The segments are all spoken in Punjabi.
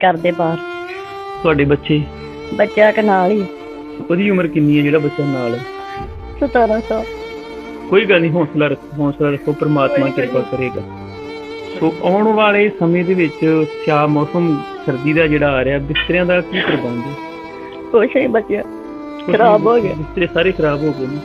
ਕਰਦੇ ਬਾਹਰ। ਤੁਹਾਡੇ ਬੱਚੇ? ਬੱਚਾ ਕੇ ਨਾਲ ਹੀ। ਉਹਦੀ ਉਮਰ ਕਿੰਨੀ ਹੈ ਜਿਹੜਾ ਬੱਚਾ ਨਾਲ ਹੈ? 1700 ਕੋਈ ਗੱਲ ਨਹੀਂ ਹੌਸਲਾ ਰੱਖੋ ਹੌਸਲਾ ਰੱਖੋ ਪ੍ਰਮਾਤਮਾ ਕਿਰਪਾ ਕਰੇਗਾ। ਸੋ ਆਉਣ ਵਾਲੇ ਸਮੇਂ ਦੇ ਵਿੱਚ ਸਿਆ ਮੌਸਮ ਸਰਦੀ ਦਾ ਜਿਹੜਾ ਆ ਰਿਹਾ ਬਿਸਤਰਿਆਂ ਦਾ ਕੀ ਪ੍ਰਬੰਧ ਹੈ? ਕੁਛ ਨਹੀਂ ਬਚਿਆ। ਖਰਾਬ ਹੋ ਗਿਆ। ਬਿਸਤਰੇ ਸਾਰੇ ਖਰਾਬ ਹੋ ਗਏ ਨੇ।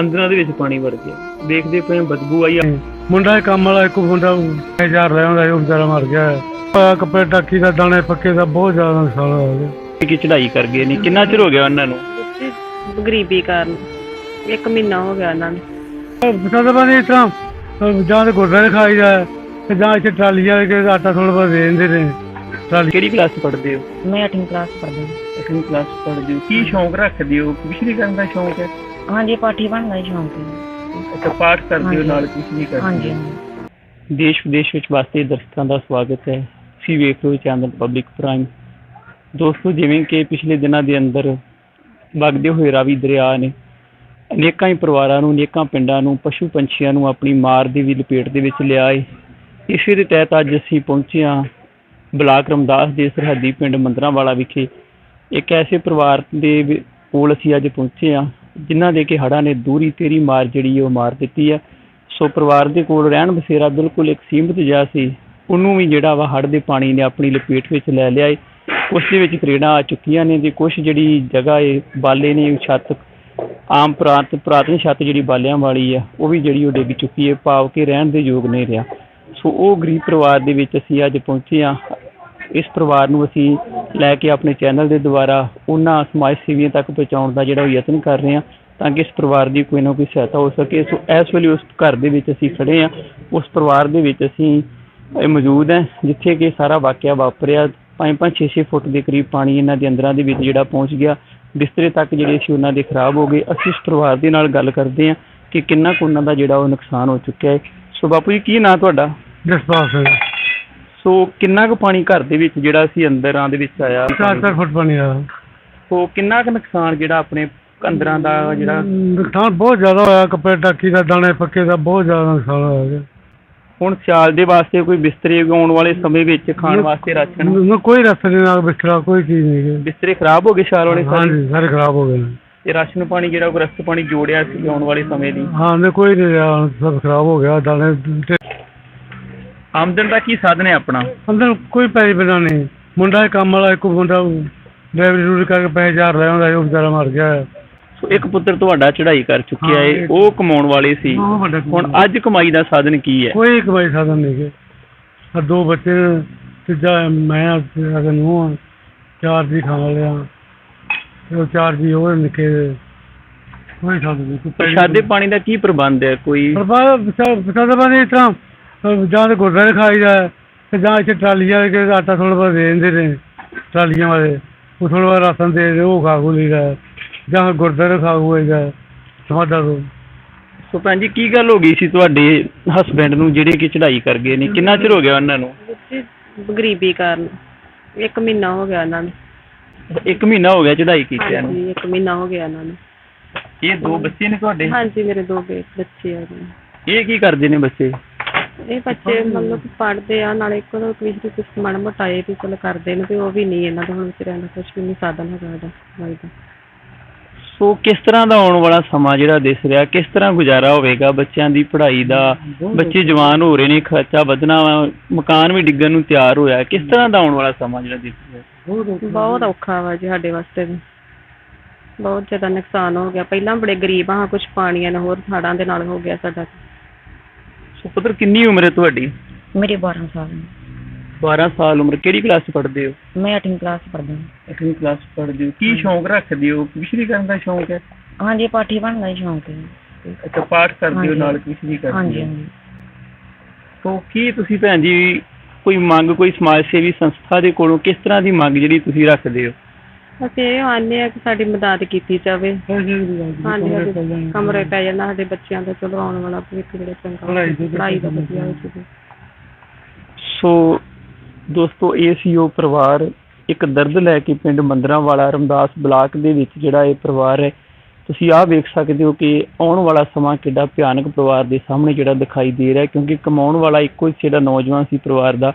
ਅੰਦਰਾਂ ਦੇ ਵਿੱਚ ਪਾਣੀ ਵੜ ਗਿਆ। ਦੇਖਦੇ ਪਏ ਹਾਂ ਬਦਬੂ ਆਈ ਆ। ਮੁੰਡਾ ਇਹ ਕੰਮ ਵਾਲਾ ਇੱਕ ਮੁੰਡਾ ਹਜ਼ਾਰ ਲੈ ਆਉਂਦਾ ਸੀ, ਉਹ ਵਿਚਾਰਾ ਮਰ ਗਿਆ। ਆ ਕੱਪੜੇ ਟਾਕੀ ਦਾ ਦਾਣੇ ਪੱਕੇ ਦਾ ਬਹੁਤ ਜ਼ਿਆਦਾ ਨੁਕਸਾਨ ਹੋ ਗਿਆ। ਕਿ ਚੜਾਈ ਕਰ ਗਏ ਨੇ? ਕਿੰਨਾ ਚਿਰ ਹੋ ਗਿਆ ਉਹਨਾਂ ਨੂੰ? ਗਰੀਬੀ ਕਾਰਨ ਇੱਕ ਮਹੀਨਾ ਹੋ ਗਿਆ ਉਹਨਾਂ ਨੂੰ। ਤਾਂ ਨਹੀਂ ਇਸ ਤਰ੍ਹਾਂ ਅਹ ਜਾਂ ਤੇ ਗੁਰਦਾਰੇ ਖਾਈਦਾ ਹੈ, ਤੇ ਜਾਂ ਇੱਥੇ ਟਰਾਲੀਆਂ ਦੇ ਆਟਾ ਥੋੜਾ ਬਹੁਤ ਦੇ ਦਿੰਦੇ ਨੇ ਟਰਾਲੀ। ਕਿਹੜੀ ਕਲਾਸ ਪੜ੍ਹਦੇ ਹੋ? ਮੈਂ 8ਵੀਂ ਕਲਾਸ ਪੜ੍ਹਦੀ ਹਾਂ। ਅਠਵੀਂ ਕਲਾਸ ਪੜ੍ਹਦੇ ਹੋ। ਕੀ ਸ਼ੌਂਕ ਰੱਖਦੇ ਹੋ? ਕੁਸ਼ਰੀ ਕਰਨ ਦਾ ਸ਼ੌਂਕ ਹੈ? ਹਾਂਜੀ ਪਾਠੀ ਬਣਦਾ ਹੀ ਸ਼ੌਂਕ ਹੈ। ਅੱਛਾ ਪਾਠ ਕਰਦੇ ਹੋ। ਨਾਲ ਕੁਸ਼ਰੀ ਕਰਦੇ ਹਾਂਜੀ ਹੋ ਦੇਸ਼ ਵਿਦੇਸ਼ ਵਿੱਚ ਵਸਦੇ ਦਰਸ਼ਕਾਂ ਦਾ ਸਵਾਗਤ ਹੈ। ਤੁਸੀਂ ਵੇਖ ਰਹੇ ਹੋ ਚੈਨਲ ਪਬਲਿਕ ਪ੍ਰਾਈਮ ਦੋਸਤੋ, ਜਿਵੇਂ ਕਿ ਪਿਛਲੇ ਦਿਨਾਂ ਦੇ ਅੰਦਰ ਵਗਦੇ ਹੋਏ ਰਾਵੀ ਦਰਿਆ ਨੇ ਅਨੇਕਾਂ ਹੀ ਪਰਿਵਾਰਾਂ ਨੂੰ, ਅਨੇਕਾਂ ਪਿੰਡਾਂ ਨੂੰ, ਪਸ਼ੂ ਪੰਛੀਆਂ ਨੂੰ ਆਪਣੀ ਮਾਰ ਦੀ ਵੀ ਲਪੇਟ ਦੇ ਵਿੱਚ ਲਿਆ ਏ। ਇਸੇ ਦੇ ਤਹਿਤ ਅੱਜ ਅਸੀਂ ਪਹੁੰਚੇ ਹਾਂ ਬਲਾਕ ਰਮਦਾਸ ਦੇ ਸਰਹੱਦੀ ਪਿੰਡ ਮੰਦਰਾਂਵਾਲਾ ਵਿਖੇ। ਇੱਕ ਐਸੇ ਪਰਿਵਾਰ ਦੇ ਕੋਲ ਅਸੀਂ ਅੱਜ ਪਹੁੰਚੇ ਹਾਂ, ਜਿਨ੍ਹਾਂ ਦੇ ਕਿ ਹੜ੍ਹਾਂ ਨੇ ਦੂਰੀ ਤੇਰੀ ਮਾਰ ਜਿਹੜੀ ਹੈ ਉਹ ਮਾਰ ਦਿੱਤੀ ਹੈ। ਸੋ ਪਰਿਵਾਰ ਦੇ ਕੋਲ ਰਹਿਣ ਬਸੇਰਾ ਬਿਲਕੁਲ ਇੱਕ ਸੀਮਤ ਜਿਹਾ ਸੀ। ਉਹਨੂੰ ਵੀ ਜਿਹੜਾ ਵਾ ਹੜ੍ਹ ਦੇ ਪਾਣੀ ਨੇ ਆਪਣੀ ਲਪੇਟ ਵਿੱਚ ਲੈ ਲਿਆ ਏ। ਉਸ ਦੇ ਵਿੱਚ ਤਰੇੜਾਂ ਆ ਚੁੱਕੀਆਂ ਨੇ ਤੇ ਕੁਝ ਜਿਹੜੀ ਜਗ੍ਹਾ ਏ, ਬਾਲੇ ਨੇ, ਛੱਤ, ਆਮ ਪ੍ਰਾਂਤ, ਪੁਰਾਤਨ ਛੱਤ ਜਿਹੜੀ ਬਾਲਿਆਂ ਵਾਲੀ ਆ, ਉਹ ਵੀ ਜਿਹੜੀ ਉਹ ਡਿੱਗ ਚੁੱਕੀ ਏ, ਭਾਵ ਕਿ ਰਹਿਣ ਦੇ ਯੋਗ ਨਹੀਂ ਰਿਹਾ। ਸੋ ਉਹ ਗਰੀਬ ਪਰਿਵਾਰ ਦੇ ਵਿੱਚ ਅਸੀਂ ਅੱਜ ਪਹੁੰਚੇ ਹਾਂ। ਇਸ ਪਰਿਵਾਰ ਨੂੰ ਅਸੀਂ ਲੈ ਕੇ ਆਪਣੇ ਚੈਨਲ ਦੇ ਦੁਆਰਾ ਉਹਨਾਂ ਸਮਾਜ ਸੇਵੀਆਂ ਤੱਕ ਪਹੁੰਚਾਉਣ ਦਾ ਜਿਹੜਾ ਉਹ ਯਤਨ ਕਰ ਰਹੇ ਹਾਂ, ਤਾਂ ਕਿ ਇਸ ਪਰਿਵਾਰ ਦੀ ਕੋਈ ਨਾ ਕੋਈ ਸਹਾਇਤਾ ਹੋ ਸਕੇ। ਸੋ ਇਸ ਵੇਲੇ ਉਸ ਘਰ ਦੇ ਵਿੱਚ ਅਸੀਂ ਖੜੇ ਹਾਂ। ਉਸ ਪਰਿਵਾਰ ਦੇ ਵਿੱਚ ਅਸੀਂ ਇਹ ਮੌਜੂਦ ਹੈ ਜਿੱਥੇ ਕਿ ਸਾਰਾ ਵਾਕਿਆ ਵਾਪਰਿਆ। 5-5 6-6 ਫੁੱਟ ਦੇ ਕਰੀਬ ਪਾਣੀ ਇਹਨਾਂ ਦੇ ਅੰਦਰਾਂ ਦੇ ਵਿੱਚ ਜਿਹੜਾ ਪਹੁੰਚ ਗਿਆ। ਬਿਸਤਰੇ ਤੱਕ ਜਿਹੜੇ ਸੀ ਉਹਨਾਂ ਦੇ ਖਰਾਬ ਹੋ ਗਏ। ਅਸੀਂ ਇਸ ਪਰਿਵਾਰ ਦੇ ਨਾਲ ਗੱਲ ਕਰਦੇ ਹਾਂ ਕਿ ਕਿੰਨਾ ਕੁ ਉਹਨਾਂ ਦਾ ਜਿਹੜਾ ਉਹ ਨੁਕਸਾਨ ਹੋ ਚੁੱਕਿਆ ਹੈ। ਸੋ ਬਾਪੂ ਜੀ ਕੀ ਨਾਂ ਤੁਹਾਡਾ? ਜਸਪਾਲ ਸਿੰਘ। ਸੋ ਕਿੰਨਾ ਕੁ ਪਾਣੀ ਘਰ ਦੇ ਵਿੱਚ ਜਿਹੜਾ ਸੀ ਅੰਦਰਾਂ ਦੇ ਵਿੱਚ ਆਇਆ? ਚਾਰ ਚਾਰ ਫੁੱਟ ਪਾਣੀ ਆ ਸੋ ਕਿੰਨਾ ਕੁ ਨੁਕਸਾਨ ਜਿਹੜਾ ਆਪਣੇ ਅੰਦਰਾਂ ਦਾ ਜਿਹੜਾ ਨੁਕਸਾਨ ਬਹੁਤ ਜ਼ਿਆਦਾ ਹੋਇਆ। ਕੱਪੜੇ ਟਾਕੀ ਦਾ ਦਾਣੇ ਪੱਕੇ ਦਾ ਬਹੁਤ ਜ਼ਿਆਦਾ ਨੁਕਸਾਨ ਹੋ ਗਿਆ ਹੁਣ ਸਿਆਲ ਦੇ ਵਾਸਤੇ ਕੋਈ ਬਿਸਤਰੇ ਆਉਣ ਵਾਲੇ ਸਮੇਂ ਵਿੱਚ ਖਾਣ ਵਾਸਤੇ ਰਾਸ਼ਨ ਨਾ ਕੋਈ ਰਸਤੇ ਨਾਲ ਬਿਸਤਰਾ ਕੋਈ ਚੀਜ਼ ਨਹੀਂ ਗੀ। ਬਿਸਤਰੇ ਖਰਾਬ ਹੋ ਗਏ ਸਿਆਲ ਵਾਲੇ ਸਾਰੇ? ਹਾਂਜੀ ਸਾਰੇ ਖਰਾਬ ਹੋ ਗਏ ਨੇ। ਤੇ ਰਾਸ਼ਨ ਪਾਣੀ ਜਿਹੜਾ ਕੋਈ ਰਸਤ ਪਾਣੀ ਜੋੜਿਆ ਸੀ ਆਉਣ ਵਾਲੇ ਸਮੇਂ ਲਈ ਹਾਂ ਨੇ ਕੋਈ ਨਹੀਂ ਰਿਹਾ ਸਭ ਖਰਾਬ ਹੋ ਗਿਆ ਦਾਣੇ ਤੇ ਆਮਦਨ ਦਾ ਕੀ ਸਾਧਨ ਹੈ ਆਪਣਾ? ਅੰਦਰ ਕੋਈ ਪੈਸੇ ਬਿਨਾ ਨਹੀਂ। ਮੁੰਡਾ ਇਹ ਕੰਮ ਵਾਲਾ ਇੱਕ ਮੁੰਡਾ ਡਰਾਈਵਰੀ ਡੂਰੀ ਕਰਕੇ ਪੈਸੇ ਲੈ ਆਉਂਦਾ ਸੀ, ਉਹ ਵਿਚਾਰਾ ਮਰ ਗਿਆ। ਸੋ ਇੱਕ ਪੁੱਤਰ ਤੁਹਾਡਾ ਚੜ੍ਹਾਈ ਕਰ ਚੁੱਕਿਆ ਹਾਂ, ਹੈ ਇੱਕ- ਉਹ ਕਮਾਉਣ ਵਾਲੇ ਸੀ। ਉਹ ਵੱਡਾ ਹੁਣ ਅੱਜ ਕਮਾਈ ਦਾ ਸਾਧਨ ਕੀ ਹੈ? ਕੋਈ ਕਮਾਈ ਸਾਧਨ ਨਹੀਂ ਗੇ ਆ ਦੋ ਬੱਚੇ ਨੇ, ਤੀਜਾ ਮੈਂ ਅਗਰ ਨੂੰ ਚਾਰ ਜੀ ਖਾਣ ਲਿਆ ਉਹ ਚਾਰ ਜੀ ਹੋਰ ਨਿੱਕੇ ਜਿਹੇ। ਕੋਈ ਸਾਧਨ ਨਹੀਂ ਕੋਈ ਪੈਸੇ ਪ੍ਰਸ਼ਾਦੇ ਪਾਣੀ ਦਾ ਕੀ ਪ੍ਰਬੰਧ ਹੈ? ਕੋਈ ਪਰ ਇਸ ਤਰ੍ਹਾਂ ਅਹ ਜਾਂ ਤੇ ਗੁਰਦਾਰੇ ਖਾਈਦਾ ਹੈ, ਤੇ ਜਾਂ ਇੱਥੇ ਟਰਾਲੀਆਂ ਦੇ ਆਟਾ ਥੋੜਾ ਬਹੁਤ ਦੇ ਦਿੰਦੇ ਨੇ ਟਰਾਲੀਆਂ ਵਾਲੇ। ਉਹ ਥੋੜਾ ਬਹੁਤ ਰਾਸ਼ਨ ਦੇ ਦੇ ਉਹ ਖਾ ਖੂ ਲਈਦਾ ਹੈ। ਜਾਂ ਗੁਰਦਾਰੇ ਖਾ ਖੂਏਗਾ ਸਮਾਦਾ ਤੋਂ। ਸੋ ਭੈਣ ਜੀ ਕੀ ਗੱਲ ਹੋ ਗਈ ਸੀ ਤੁਹਾਡੇ ਹਸਬੰਡ ਨੂੰ ਜਿਹੜੇ ਕਿ ਚੜ੍ਹਾਈ ਕਰ ਗਏ ਨੇ? ਕਿੰਨਾ ਚਿਰ ਹੋ ਗਿਆ ਉਹਨਾਂ ਨੂੰ? ਗਰੀਬੀ ਕਾਰਨ। ਇੱਕ ਮਹੀਨਾ ਹੋ ਗਿਆ ਉਹਨਾਂ ਨੂੰ। ਇੱਕ ਮਹੀਨਾ ਹੋ ਗਿਆ ਚੜ੍ਹਾਈ ਕੀਤਿਆਂ ਨੂੰ ਹਾਂਜੀ ਇੱਕ ਮਹੀਨਾ ਹੋ ਗਿਆ ਉਹਨਾਂ ਨੂੰ। ਇਹ ਦੋ ਬੱਚੇ ਨੇ ਤੁਹਾਡੇ? ਹਾਂਜੀ ਮੇਰੇ ਦੋ ਬੇ- ਬੱਚੇ ਆ ਜੀ। ਇਹ ਕੀ ਕਰਦੇ ਨੇ ਬੱਚੇ? ਇਹ ਬੱਚੇ ਮਤਲਬ ਪੜ੍ਹਦੇ ਆ ਨਾਲੇ ਇੱਕ ਉਹ ਕੁਝ ਕੁਝ ਮਾੜਾ ਮੋਟਾ ਇਹ ਵੀ ਚਲ ਕਰਦੇ ਨੇ ਤੇ ਉਹ ਵੀ ਨਹੀਂ ਇਹਨਾਂ ਦਾ ਹੁਣ ਵਿਚਾਰਿਆਂ ਦਾ ਕੁਝ ਵੀ ਨਹੀਂ ਸਾਧਨ ਹੈਗਾ ਇਹਦਾ ਦਾ। ਸੋ ਕਿਸ ਤਰ੍ਹਾਂ ਦਾ ਆਉਣ ਵਾਲਾ ਸਮਾਂ ਜਿਹੜਾ ਦਿਸ ਰਿਹਾ ਕਿਸ ਤਰ੍ਹਾਂ ਗੁਜ਼ਾਰਾ ਹੋਵੇਗਾ ਬੱਚਿਆਂ ਦੀ ਪੜ੍ਹਾਈ ਦਾ? ਬੱਚੇ ਜਵਾਨ ਹੋ ਰਹੇ ਨੇ ਖਰਚਾ ਵਧਣਾ ਵਾ ਮਕਾਨ ਵੀ ਡਿੱਗਣ ਨੂੰ ਤਿਆਰ ਹੋਇਆ ਕਿਸ ਤਰ੍ਹਾਂ ਦਾ ਆਉਣ ਵਾਲਾ ਸਮਾਂ ਜਿਹੜਾ ਦਿਸ ਰਿਹਾ? ਬਹੁਤ ਔਖਾ ਵਾ ਜੀ ਸਾਡੇ ਵਾਸਤੇ ਵੀ। ਬਹੁਤ ਜ਼ਿਆਦਾ ਨੁਕਸਾਨ ਹੋ ਗਿਆ। ਪਹਿਲਾਂ ਬੜੇ ਗਰੀਬ ਹਾਂ ਕੁਝ ਪਾਣੀਆਂ ਨਾਲ ਹੋਰ ਹੜ੍ਹਾਂ ਦੇ ਨਾਲ ਹੋ ਗਿਆ ਸਾਡਾ। ਸੋ ਪੁੱਤਰ ਕਿੰਨੀ ਉਮਰ ਹੈ ਤੁਹਾਡੀ? ਮੇਰੇ 12 ਸਾਲ ਨੇ 12 ਸਾਲ ਉਮਰ ਕਿਹੜੀ ਕਲਾਸ 'ਚ ਪੜ੍ਹਦੇ ਹੋ? ਮੈਂ 8ਵੀਂ ਕਲਾਸ ਪੜ੍ਹਦੀ ਹਾਂ। 8ਵੀਂ ਕਲਾਸ 'ਚ ਪੜ੍ਹਦੇ ਹੋ। ਕੀ ਸ਼ੌਂਕ ਰੱਖਦੇ ਹੋ? ਕੁਸ਼ਰੀ ਕਰਨ ਦਾ ਸ਼ੌਂਕ ਹੈ? ਹਾਂਜੀ ਪਾਠੀ ਬਣਦਾ ਹੀ ਸ਼ੌਂਕ ਹੈ। ਅੱਛਾ ਪਾਠ ਕਰਦੇ ਹੋ ਹਾਂਜੀ। ਨਾਲ ਕੁਸ਼ਰੀ ਕਰਦੇ ਹਾਂਜੀ ਹੋ? ਹਾਂਜੀ ਸੋ ਕੀ ਤੁਸੀਂ ਭੈਣ ਜੀ ਕੋਈ ਮੰਗ ਕੋਈ ਸਮਾਜ ਸੇਵੀ ਸੰਸਥਾ ਦੇ ਕੋਲੋਂ ਕਿਸ ਤਰ੍ਹਾਂ ਦੀ ਮੰਗ ਜਿਹੜੀ ਤੁਸੀਂ ਰੱਖਦੇ ਹੋ? ਅਸੀਂ ਇਹ ਆਨੇ ਆ ਕਿ ਸਾਡੀ ਮਦਦ ਕੀਤੀ ਜਾਵੇ। ਹਾਂਜੀ ਹਾਂਜੀ ਕਮਰੇ ਪੈ ਜਾਣਾ। ਸਾਡੇ ਬੱਚਿਆਂ ਦਾ ਚਲੋ ਆਉਣ ਵਾਲਾ ਭਵਿੱਖ ਜਿਹੜਾ ਚੰਗਾ ਹੋਵੇ, ਦੇ ਪੜ੍ਹਾਈ ਦਾ ਵਧੀਆ ਹੋ ਜਾਵੇ ਸੋ ਦੋਸਤੋ, ਇਹ ਸੀ ਉਹ ਪਰਿਵਾਰ, ਇੱਕ ਦਰਦ ਲੈ ਕੇ ਪਿੰਡ ਮੰਦਰਾਂ ਵਾਲਾ ਰਮਦਾਸ ਬਲਾਕ ਦੇ ਵਿੱਚ ਜਿਹੜਾ ਇਹ ਪਰਿਵਾਰ ਹੈ। ਤੁਸੀਂ ਆਹ ਵੇਖ ਸਕਦੇ ਹੋ ਕਿ ਆਉਣ ਵਾਲਾ ਸਮਾਂ ਕਿੱਡਾ ਭਿਆਨਕ ਪਰਿਵਾਰ ਦੇ ਸਾਹਮਣੇ ਜਿਹੜਾ ਦਿਖਾਈ ਦੇ ਰਿਹਾ ਕਿਉਂਕਿ ਕਮਾਉਣ ਵਾਲਾ ਇੱਕੋ ਹੀ ਜਿਹੜਾ ਨੌਜਵਾਨ ਸੀ ਪਰਿਵਾਰ ਦਾ,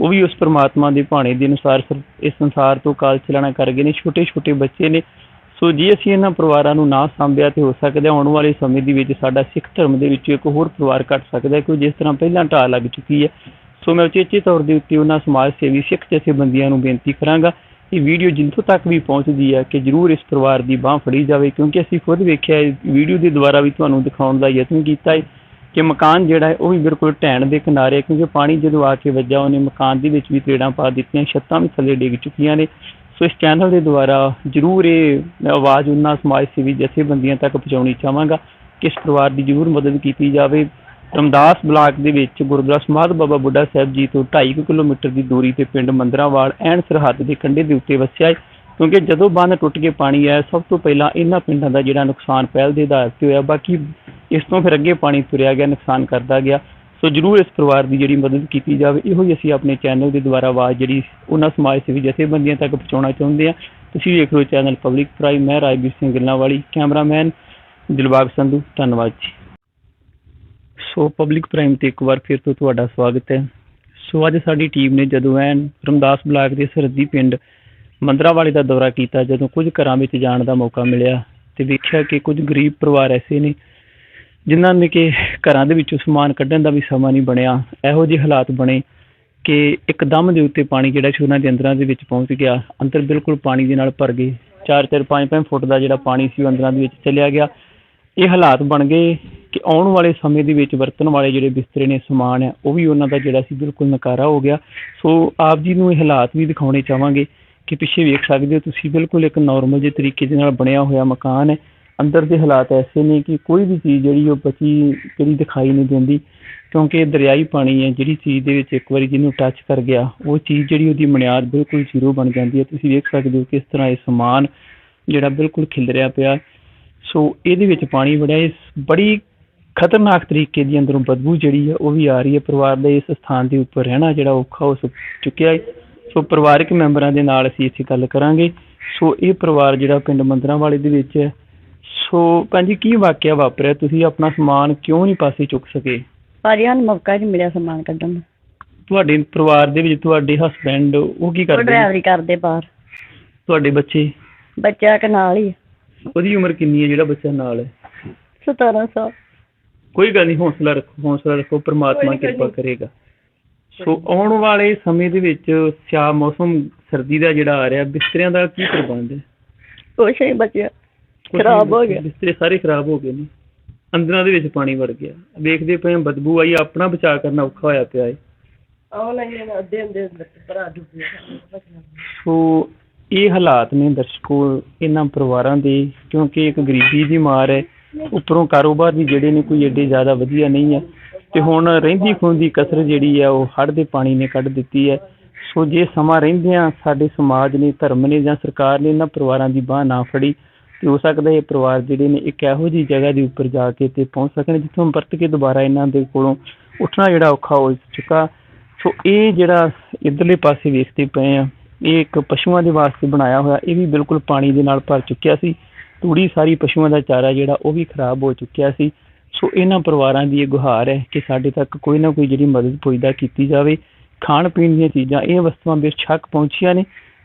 ਉਹ ਵੀ ਉਸ ਪਰਮਾਤਮਾ ਦੇ ਭਾਣੇ ਦੇ ਅਨੁਸਾਰ ਸਰ- ਇਸ ਸੰਸਾਰ ਤੋਂ ਕਾਲ ਚਲਾਣਾ ਕਰ ਗਏ ਨੇ ਛੋਟੇ ਛੋਟੇ ਬੱਚੇ ਨੇ। ਸੋ ਜੇ ਅਸੀਂ ਇਹਨਾਂ ਪਰਿਵਾਰਾਂ ਨੂੰ ਨਾ ਸਾਂਭਿਆ ਤੇ ਹੋ ਸਕਦਾ ਆਉਣ ਵਾਲੇ ਸਮੇਂ ਦੇ ਵਿੱਚ ਸਾਡਾ ਸਿੱਖ ਧਰਮ ਦੇ ਵਿੱਚ ਇੱਕ ਹੋਰ ਪਰਿਵਾਰ ਘਟ ਸਕਦਾ ਹੈ ਕਿ ਜਿਸ ਤਰ੍ਹਾਂ ਪਹਿਲਾਂ ਢਾਹ ਲੱਗ ਚੁੱਕੀ ਹੈ ਸੋ ਮੈਂ ਉਚੇਚੇ ਤੌਰ ਦੇ ਉੱਤੇ ਉਹਨਾਂ ਸਮਾਜ ਸੇਵੀ, ਸਿੱਖ ਜਥੇਬੰਦੀਆਂ ਨੂੰ ਬੇਨਤੀ ਕਰਾਂਗਾ ਇਹ ਵੀਡੀਓ ਜਿੱਥੋਂ ਤੱਕ ਵੀ ਪਹੁੰਚਦੀ ਹੈ ਕਿ ਜਰੂਰ ਇਸ ਪਰਿਵਾਰ ਦੀ ਬਾਹ ਫੜੀ ਜਾਵੇ, ਕਿਉਂਕਿ ਅਸੀਂ ਖੁਦ ਵੇਖਿਆ ਹੈ, ਵੀਡੀਓ ਦੇ ਦੁਆਰਾ ਵੀ ਤੁਹਾਨੂੰ ਦਿਖਾਉਣ ਦਾ ਯਤਨ ਕੀਤਾ ਹੈ ਕਿ ਮਕਾਨ ਜਿਹੜਾ ਹੈ, ਉਹ ਵੀ ਬਿਲਕੁਲ ਢਹਿਣ ਦੇ ਕਿਨਾਰੇ ਹੈ, ਕਿਉਂਕਿ ਪਾਣੀ ਜਦੋਂ ਆ ਕੇ ਵੱਜਾ ਉਹਨੇ ਮਕਾਨ ਦੇ ਵਿੱਚ ਵੀ ਤੇੜਾਂ ਪਾ ਦਿੱਤੀਆਂ, ਛੱਤਾਂ ਵੀ ਥੱਲੇ ਡਿੱਗ ਚੁੱਕੀਆਂ ਨੇ। ਸੋ ਇਸ ਚੈਨਲ ਦੇ ਦੁਆਰਾ ਜਰੂਰ ਇਹ ਆਵਾਜ਼ ਉਹਨਾਂ ਸਮਾਜ ਸੇਵੀ ਜਥੇਬੰਦੀਆਂ ਤੱਕ ਪਹੁੰਚਾਉਣੀ ਚਾਹਾਂਗਾ ਕਿ ਇਸ ਪਰਿਵਾਰ ਦੀ ਜਰੂਰ ਮਦਦ ਕੀਤੀ ਜਾਵੇ। ਰਮਦਾਸ ਬਲਾਕ ਦੇ ਵਿੱਚ ਗੁਰਦੁਆਰਾ ਸਮਾਧ ਬਾਬਾ ਬੁੱਢਾ ਸਾਹਿਬ ਜੀ ਤੋਂ 2.5 ਕਿਲੋਮੀਟਰ ਦੀ ਦੂਰੀ ਤੇ ਪਿੰਡ ਮੰਦਰਾਵਾਲ ਐਨ ਸਰਹੱਦ ਦੇ ਕੰਢੇ ਦੇ ਉੱਤੇ ਵਸਿਆ ਹੈ, ਕਿਉਂਕਿ ਜਦੋਂ ਬੰਨ ਟੁੱਟ ਕੇ ਪਾਣੀ ਆਇਆ, ਸਭ ਤੋਂ ਪਹਿਲਾਂ ਇਹਨਾਂ ਪਿੰਡਾਂ ਦਾ ਜਿਹੜਾ ਨੁਕਸਾਨ ਪਹਿਲ ਦੇ ਆਧਾਰ ਤੇ ਹੋਇਆ, ਬਾਕੀ ਇਸ ਤੋਂ ਫਿਰ ਅੱਗੇ ਪਾਣੀ ਤੁਰਿਆ ਗਿਆ, ਨੁਕਸਾਨ ਕਰਦਾ ਗਿਆ। ਸੋ ਜਰੂਰ ਇਸ ਪਰਿਵਾਰ ਦੀ ਜਿਹੜੀ ਮਦਦ ਕੀਤੀ ਜਾਵੇ, ਇਹੋ ਹੀ ਅਸੀਂ ਆਪਣੇ ਚੈਨਲ ਦੇ ਦੁਆਰਾ ਆਵਾਜ਼ ਜਿਹੜੀ ਉਹਨਾਂ ਸਮਾਜ ਸੇਵੀ ਜਥੇਬੰਦੀਆਂ ਤੱਕ ਪਹੁੰਚਾਉਣਾ ਚਾਹੁੰਦੇ ਹਾਂ। ਤੁਸੀਂ ਵੇਖ ਰਹੇ ਹੋ ਚੈਨਲ ਪਬਲਿਕ ਪ੍ਰਾਈਮ, ਮੈਂ ਰਾਜਵੀਰ ਸਿੰਘ ਗਿੱਲਾਂ ਵਾਲੀ ਕੈਮਰਾਮੈਨ ਦਿਲਬਾਗ ਸੰਧੂ, ਧੰਨਵਾਦ ਜੀ। ਸੋ ਪਬਲਿਕ ਪ੍ਰਾਈਮ ਤੇ ਇੱਕ ਵਾਰ ਫਿਰ ਤੋਂ ਤੁਹਾਡਾ ਸਵਾਗਤ ਹੈ। ਸੋ ਅੱਜ ਸਾਡੀ ਟੀਮ ਨੇ ਜਦੋਂ ਐਨ ਰਮਦਾਸ ਬਲਾਕ ਦੇ ਸਰਹੱਦੀ ਪਿੰਡ ਮੰਦਰਾਵਾਲੇ ਦਾ ਦੌਰਾ ਕੀਤਾ, ਜਦੋਂ ਕੁਝ ਘਰਾਂ ਵਿੱਚ ਜਾਣ ਦਾ ਮੌਕਾ ਮਿਲਿਆ ਤੇ ਵੇਖਿਆ ਕਿ ਕੁਝ ਗਰੀਬ ਪਰਿਵਾਰ ਐਸੇ ਨੇ ਜਿਨ੍ਹਾਂ ਨੇ ਕਿ ਘਰਾਂ ਦੇ ਵਿੱਚੋਂ ਸਮਾਨ ਕੱਢਣ ਦਾ ਵੀ ਸਮਾਂ ਨਹੀਂ ਬਣਿਆ। ਇਹੋ ਜਿਹੇ ਹਾਲਾਤ ਬਣੇ ਕਿ ਇੱਕਦਮ ਦੇ ਉੱਤੇ ਪਾਣੀ ਜਿਹੜਾ ਸੀ ਉਹਨਾਂ ਦੇ ਅੰਦਰਾਂ ਦੇ ਵਿੱਚ ਪਹੁੰਚ ਗਿਆ। ਅੰਦਰ ਬਿਲਕੁਲ ਪਾਣੀ ਦੇ ਨਾਲ ਭਰ ਗਏ। 4-4 5-5 ਫੁੱਟ ਦਾ ਜਿਹੜਾ ਪਾਣੀ ਸੀ ਉਹ ਅੰਦਰਾਂ ਦੇ ਵਿੱਚ ਚਲਿਆ ਗਿਆ। ਇਹ ਹਾਲਾਤ ਬਣ ਗਏ ਕਿ ਆਉਣ ਵਾਲੇ ਸਮੇਂ ਦੇ ਵਿੱਚ ਵਰਤਣ ਵਾਲੇ ਜਿਹੜੇ ਬਿਸਤਰੇ ਨੇ, ਸਮਾਨ ਹੈ, ਉਹ ਵੀ ਉਹਨਾਂ ਦਾ ਜਿਹੜਾ ਸੀ ਬਿਲਕੁਲ ਨਕਾਰਾ ਹੋ ਗਿਆ। ਸੋ ਆਪ ਜੀ ਨੂੰ ਇਹ ਹਾਲਾਤ ਵੀ ਦਿਖਾਉਣੇ ਚਾਹਾਂਗੇ ਕਿ ਪਿੱਛੇ ਵੇਖ ਸਕਦੇ ਹੋ, ਤੁਸੀਂ ਬਿਲਕੁਲ ਇੱਕ ਨਾਰਮਲ ਜਿਹੇ ਤਰੀਕੇ ਦੇ ਨਾਲ ਬਣਿਆ ਹੋਇਆ ਮਕਾਨ ਹੈ। ਅੰਦਰ ਦੇ ਹਾਲਾਤ ਐਸੇ ਨੇ ਕਿ ਕੋਈ ਵੀ ਚੀਜ਼ ਜਿਹੜੀ ਉਹ ਬਚੀ, ਜਿਹੜੀ ਦਿਖਾਈ ਨਹੀਂ ਦਿੰਦੀ, ਕਿਉਂਕਿ ਇਹ ਦਰਿਆਈ ਪਾਣੀ ਹੈ, ਜਿਹੜੀ ਚੀਜ਼ ਦੇ ਵਿੱਚ ਇੱਕ ਵਾਰੀ ਜਿਹਨੂੰ ਟੱਚ ਕਰ ਗਿਆ, ਉਹ ਚੀਜ਼ ਜਿਹੜੀ ਉਹਦੀ ਬੁਨਿਆਦ ਬਿਲਕੁਲ ਜ਼ੀਰੋ ਬਣ ਜਾਂਦੀ ਹੈ। ਤੁਸੀਂ ਵੇਖ ਸਕਦੇ ਹੋ ਕਿਸ ਤਰ੍ਹਾਂ ਇਹ ਸਮਾਨ ਜਿਹੜਾ ਬਿਲਕੁਲ ਖਿਲਰਿਆ ਪਿਆ। ਸੋ ਇਹਦੇ ਵਿੱਚ ਪਾਣੀ ਵੜਿਆ, ਇਸ ਬੜੀ ਖਤਰਨਾਕ ਤਰੀਕੇ ਦੀ ਅੰਦਰੋਂ ਬਦਬੂ ਜਿਹੜੀ ਹੈ ਉਹ ਵੀ ਆ ਰਹੀ ਹੈ ਪਰਿਵਾਰ ਦੇ ਇਸ ਸਥਾਨ ਦੇ ਉੱਪਰ ਰਹਿਣਾ ਜਿਹੜਾ ਔਖਾ ਹੋ ਚੁੱਕਿਆ ਹੈ। ਸੋ ਪਰਿਵਾਰਕ ਮੈਂਬਰਾਂ ਦੇ ਨਾਲ ਅਸੀਂ ਇੱਥੇ ਗੱਲ ਕਰਾਂਗੇ। ਸੋ ਇਹ ਪਰਿਵਾਰ ਜਿਹੜਾ ਪਿੰਡ ਮੰਦਰਾਂ ਵਾਲੇ ਦੇ ਵਿੱਚ ਹੈ। ਸੋ ਭੈਣ ਜੀ ਕੀ ਵਾਕਿਆ ਵਾਪਰਿਆ? ਤੁਸੀਂ ਆਪਣਾ ਸਮਾਨ ਕਿਉਂ ਨਹੀਂ ਪਾਸੇ ਚੁੱਕ ਸਕੇ? ਭਾਜੀ ਸਾਨੂੰ ਮੌਕਾ ਨਹੀਂ ਮਿਲਿਆ ਸਮਾਨ ਕੱਢਣ ਦਾ। ਤੁਹਾਡੇ ਪਰਿਵਾਰ ਦੇ ਵਿੱਚ ਤੁਹਾਡੇ ਹਸਬੈਂਡ ਉਹ ਕੀ ਉਹ ਕਰਦੇ ਨੇ? ਡਰਾਈਵਰੀ ਕਰਦੇ ਬਾਹਰ। ਤੁਹਾਡੇ ਬੱਚੇ? ਬੱਚਾ ਕੇ ਨਾਲ ਹੀ। ਉਹਦੀ ਉਮਰ ਕਿੰਨੀ ਹੈ? ਜਿਹੜਾ ਬੱਚਾ ਨਾਲ ਹੈ? 17 ਸਾਲ। ਕੋਈ ਗੱਲ ਨਹੀਂ ਹੌਸਲਾ ਰੱਖੋ ਹੌਸਲਾ ਰੱਖੋ ਪ੍ਰਮਾਤਮਾ ਕਿਰਪਾ ਕਰੇਗਾ। ਸੋ ਆਉਣ ਵਾਲੇ ਸਮੇਂ ਦੇ ਵਿੱਚ ਸਿਆ ਮੌਸਮ ਸਰਦੀ ਦਾ ਜਿਹੜਾ ਆ ਰਿਹਾ ਬਿਸਤਰਿਆਂ ਦਾ ਕੀ ਪ੍ਰਬੰਧ ਹੈ? ਕੁਛ ਨਹੀਂ ਬਚਿਆ ਖਰਾਬ ਹੋ ਗਿਆ। ਬਿਸਤਰੇ ਸਾਰੇ ਖਰਾਬ ਹੋ ਗਏ ਨੇ। ਅੰਦਰਾਂ ਦੇ ਵਿੱਚ ਪਾਣੀ ਵੜ ਗਿਆ। ਵੇਖਦੇ ਪਏ ਬਦਬੂ ਆਈ ਆਪਣਾ ਬਚਾਅ ਕਰਨਾ ਔਖਾ ਹੋਇਆ ਪਿਆ ਹੈ ਆਉਣ ਨਹੀਂ ਅੱਧੇ ਅੱਧੇ ਭਰਾ ਡੁੱਬੇ ਸੋ ਇਹ ਹਾਲਾਤ ਨੇ ਦਰਸ਼ਕੋ ਇਹਨਾਂ ਪਰਿਵਾਰਾਂ ਦੇ ਕਿਉਂਕਿ ਇੱਕ ਗਰੀਬੀ ਦੀ ਮਾਰ ਹੈ। ਉੱਪਰੋਂ ਕਾਰੋਬਾਰ ਵੀ ਜਿਹੜੇ ਨੇ ਕੋਈ ਏਡੇ ਜ਼ਿਆਦਾ ਵਧੀਆ ਨਹੀਂ ਹੈ। ਤੇ ਹੁਣ ਰਹਿੰਦੀ ਖੂੰਦੀ ਕਸਰ ਜਿਹੜੀ ਆ ਉਹ ਹੜ੍ਹ ਦੇ ਪਾਣੀ ਨੇ ਕੱਢ ਦਿੱਤੀ ਹੈ। ਸੋ ਜੇ ਸਮਾਂ ਰਹਿੰਦਿਆਂ ਸਾਡੇ ਸਮਾਜ ਨੇ, ਧਰਮ ਨੇ ਜਾਂ ਸਰਕਾਰ ਨੇ ਇਹਨਾਂ ਪਰਿਵਾਰਾਂ ਦੀ ਬਾਹ ਨਾ ਫੜੀ, ਤੇ ਹੋ ਸਕਦਾ ਇਹ ਪਰਿਵਾਰ ਜਿਹੜੇ ਨੇ, ਇੱਕ ਇਹੋ ਜਿਹੀ ਜਗ੍ਹਾ ਦੇ ਉੱਪਰ ਜਾ ਕੇ ਤੇ ਪਹੁੰਚ ਸਕਣ, ਜਿੱਥੋਂ ਵਰਤ ਕੇ ਦੁਬਾਰਾ ਇਹਨਾਂ ਦੇ ਕੋਲੋਂ ਉੱਠਣਾ ਜਿਹੜਾ ਔਖਾ ਹੋ ਚੁੱਕਾ। ਸੋ ਇਹ ਜਿਹੜਾ ਇਧਰਲੇ ਪਾਸੇ ਵੇਖਦੇ ਪਏ ਆ ਇਹ ਇੱਕ ਪਸ਼ੂਆਂ ਦੇ ਵਾਸਤੇ ਬਣਾਇਆ ਹੋਇਆ, ਇਹ ਵੀ ਬਿਲਕੁਲ ਪਾਣੀ ਦੇ ਨਾਲ ਭਰ ਚੁੱਕਿਆ ਸੀ। ਤੂੜੀ ਸਾਰੀ ਪਸ਼ੂਆਂ ਦਾ ਚਾਰਾ ਜਿਹੜਾ ਉਹ ਵੀ ਖਰਾਬ ਹੋ ਚੁੱਕਿਆ ਸੀ। ਸੋ ਇਹਨਾਂ ਪਰਿਵਾਰਾਂ ਦੀ ਇਹ ਗੁਹਾਰ ਹੈ ਕਿ ਸਾਡੇ ਤੱਕ ਕੋਈ ਨਾ ਕੋਈ ਜਿਹੜੀ ਮਦਦ ਪੁੱਜਦਾ ਕੀਤੀ ਜਾਵੇ। ਖਾਣ ਪੀਣ ਦੀਆਂ ਚੀਜ਼ਾਂ, ਇਹ ਵਸਤੂਆਂ ਬੇਸ਼ੱਕ ਪਹੁੰਚੀਆਂ ਨੇ,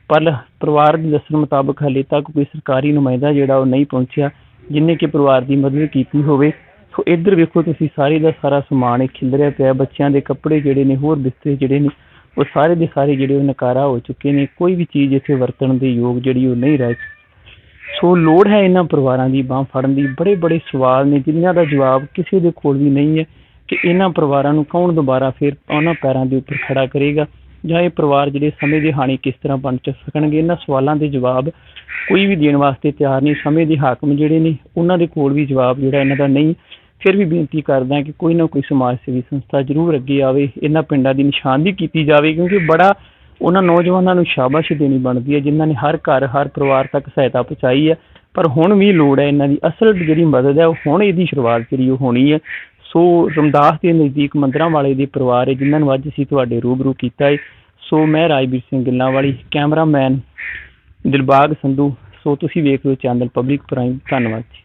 ਪਰ ਪਰਿਵਾਰ ਦੇ ਦੱਸਣ ਮੁਤਾਬਕ ਹਾਲੇ ਤੱਕ ਕੋਈ ਸਰਕਾਰੀ ਨੁਮਾਇੰਦਾ ਜਿਹੜਾ ਉਹ ਨਹੀਂ ਪਹੁੰਚਿਆ, ਜਿਨੇ ਕਿ ਪਰਿਵਾਰ ਦੀ ਮਦਦ ਕੀਤੀ ਹੋਵੇ। ਸੋ ਇੱਧਰ ਵੇਖੋ ਤੁਸੀਂ ਸਾਰੇ ਦਾ ਸਾਰਾ ਸਮਾਨ ਇਹ ਖਿਲਰਿਆ ਪਿਆ, ਬੱਚਿਆਂ ਦੇ ਕੱਪੜੇ ਜਿਹੜੇ ਨੇ, ਹੋਰ ਬਿਸਤਰੇ ਜਿਹੜੇ ਨੇ, ਉਹ ਸਾਰੇ ਦੇ ਸਾਰੇ ਜਿਹੜੇ ਉਹ ਨਕਾਰਾ ਹੋ ਚੁੱਕੇ ਨੇ। ਕੋਈ ਵੀ ਚੀਜ਼ ਇੱਥੇ ਵਰਤਣ ਦੇ ਯੋਗ ਜਿਹੜੀ ਉਹ ਨਹੀਂ ਰਹਿ ਸੋ ਲੋੜ ਹੈ ਇਹਨਾਂ ਪਰਿਵਾਰਾਂ ਦੀ ਬਾਹ ਫੜਨ ਦੀ। ਬੜੇ ਬੜੇ ਸਵਾਲ ਨੇ, ਜਿਨ੍ਹਾਂ ਦਾ ਜਵਾਬ ਕਿਸੇ ਦੇ ਕੋਲ ਵੀ ਨਹੀਂ ਹੈ ਕਿ ਇਹਨਾਂ ਪਰਿਵਾਰਾਂ ਨੂੰ ਕੌਣ ਦੁਬਾਰਾ ਫਿਰ ਉਹਨਾਂ ਪੈਰਾਂ ਦੇ ਉੱਪਰ ਖੜਾ ਕਰੇਗਾ ਜਾਂ ਇਹ ਪਰਿਵਾਰ ਜਿਹੜੇ ਸਮੇਂ ਦੇ ਹਾਣੀ ਕਿਸ ਤਰ੍ਹਾਂ ਬਣ ਚ ਸਕਣਗੇ। ਇਹਨਾਂ ਸਵਾਲਾਂ ਦੇ ਜਵਾਬ ਕੋਈ ਵੀ ਦੇਣ ਵਾਸਤੇ ਤਿਆਰ ਨਹੀਂ। ਸਮੇਂ ਦੇ ਹਾਕਮ ਜਿਹੜੇ ਨੇ, ਉਹਨਾਂ ਦੇ ਕੋਲ ਵੀ ਜਵਾਬ ਜਿਹੜਾ ਇਹਨਾਂ ਦਾ ਨਹੀਂ। ਫਿਰ ਵੀ ਬੇਨਤੀ ਕਰਦਾ ਕਿ ਕੋਈ ਨਾ ਕੋਈ ਸਮਾਜ ਸੇਵੀ ਸੰਸਥਾ ਜ਼ਰੂਰ ਅੱਗੇ ਆਵੇ। ਇਹਨਾਂ ਪਿੰਡਾਂ ਦੀ ਨਿਸ਼ਾਨਦੀ ਕੀਤੀ ਜਾਵੇ ਕਿਉਂਕਿ ਬੜਾ ਉਹਨਾਂ ਨੌਜਵਾਨਾਂ ਨੂੰ ਸ਼ਾਬਾਸ਼ ਦੇਣੀ ਬਣਦੀ ਹੈ, ਜਿਨ੍ਹਾਂ ਨੇ ਹਰ ਘਰ, ਹਰ ਪਰਿਵਾਰ ਤੱਕ ਸਹਾਇਤਾ ਪਹੁੰਚਾਈ ਹੈ। ਪਰ ਹੁਣ ਵੀ ਲੋੜ ਹੈ ਇਹਨਾਂ ਦੀ। ਅਸਲ ਜਿਹੜੀ ਮਦਦ ਹੈ, ਉਹ ਹੁਣ ਇਹਦੀ ਸ਼ੁਰੂਆਤ ਜਿਹੜੀ ਉਹ ਹੋਣੀ ਹੈ। ਸੋ ਰਮਦਾਸ ਦੇ ਨਜ਼ਦੀਕ ਮੰਦਰਾਂ ਵਾਲੇ ਦੇ ਪਰਿਵਾਰ ਹੈ, ਜਿਨ੍ਹਾਂ ਨੂੰ ਅੱਜ ਅਸੀਂ ਤੁਹਾਡੇ ਰੂਬਰੂ ਕੀਤਾ ਹੈ। ਸੋ ਮੈਂ ਰਾਜਵੀਰ ਸਿੰਘ ਗਿੱਲਾਂ ਵਾਲੀ ਕੈਮਰਾਮੈਨ ਦਿਲਬਾਗ ਸੰਧੂ। ਸੋ ਤੁਸੀਂ ਵੇਖ ਰਹੇ ਹੋ ਚੈਨਲ ਪਬਲਿਕ ਪ੍ਰਾਈਮ। ਧੰਨਵਾਦ ਜੀ।